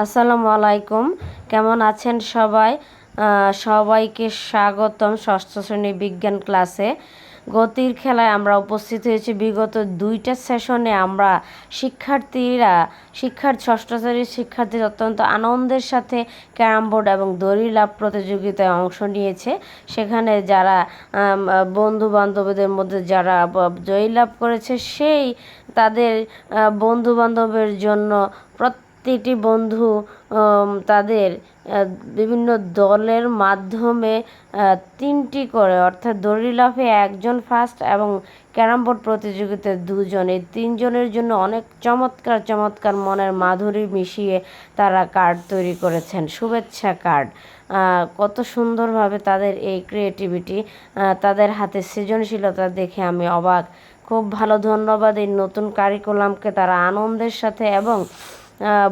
আসসালামু আলাইকুম। কেমন আছেন সবাই? সবাইকে স্বাগতম ষষ্ঠ শ্রেণি বিজ্ঞান ক্লাসে। গতির খেলায় আমরা উপস্থিত হয়েছি। বিগত দুইটা সেশনে আমরা শিক্ষার্থীরা, শিক্ষার ষষ্ঠ শ্রেণির শিক্ষার্থী অত্যন্ত আনন্দের সাথে ক্যারাম বোর্ড এবং দড়ি লাভ প্রতিযোগিতায় অংশ নিয়েছে। সেখানে যারা বন্ধু বান্ধবীদের মধ্যে যারা জয়ী লাভ করেছে, সেই তাদের বন্ধু বান্ধবের জন্য প্রতিটি বন্ধু তাদের বিভিন্ন দলের মাধ্যমে তিনটি করে, অর্থাৎ দড়ি লাফে একজন ফার্স্ট এবং ক্যারাম বোর্ড প্রতিযোগিতায় দুজন। এই তিনজনের জন্য অনেক চমৎকার চমৎকার মনের মাধুরী মিশিয়ে তারা কার্ড তৈরি করেছেন। শুভেচ্ছা কার্ড কত সুন্দরভাবে তাদের এই ক্রিয়েটিভিটি তাদের হাতে সৃজনশীলতা দেখে আমি অবাক। খুব ভালো ধন্যবাদ এই নতুন কারিকুলামকে তারা আনন্দের সাথে এবং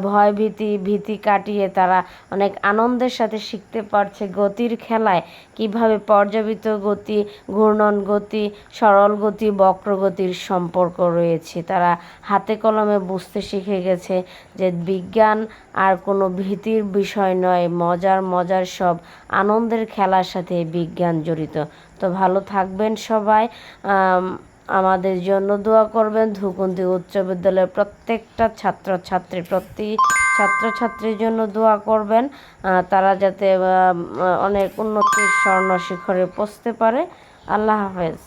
ভয় ভীতি ভীতি কাটিয়ে তারা অনেক আনন্দের সাথে শিখতে পারছে গতির খেলায়। কীভাবে পর্যাবৃত গতি, ঘূর্ণন গতি, সরল গতি বক্রগতির সম্পর্ক রয়েছে। তারা হাতে কলমে বুঝতে শিখে গেছে যে বিজ্ঞান আর কোনো ভীতির বিষয় নয়, মজার মজার সব আনন্দের খেলার সাথে বিজ্ঞান জড়িত। তো ভালো থাকবেন সবাই। আমাদের জন্য দোয়া করবেন। ধুকুন্দি উচ্চ বিদ্যালয়ের প্রত্যেকটা ছাত্রছাত্রী প্রতি ছাত্রছাত্রীর জন্য দোয়া করবেন। তারা যাতে অনেক উন্নতির স্বর্ণ শিখরে পৌঁছতে পারে। আল্লাহ হাফেজ।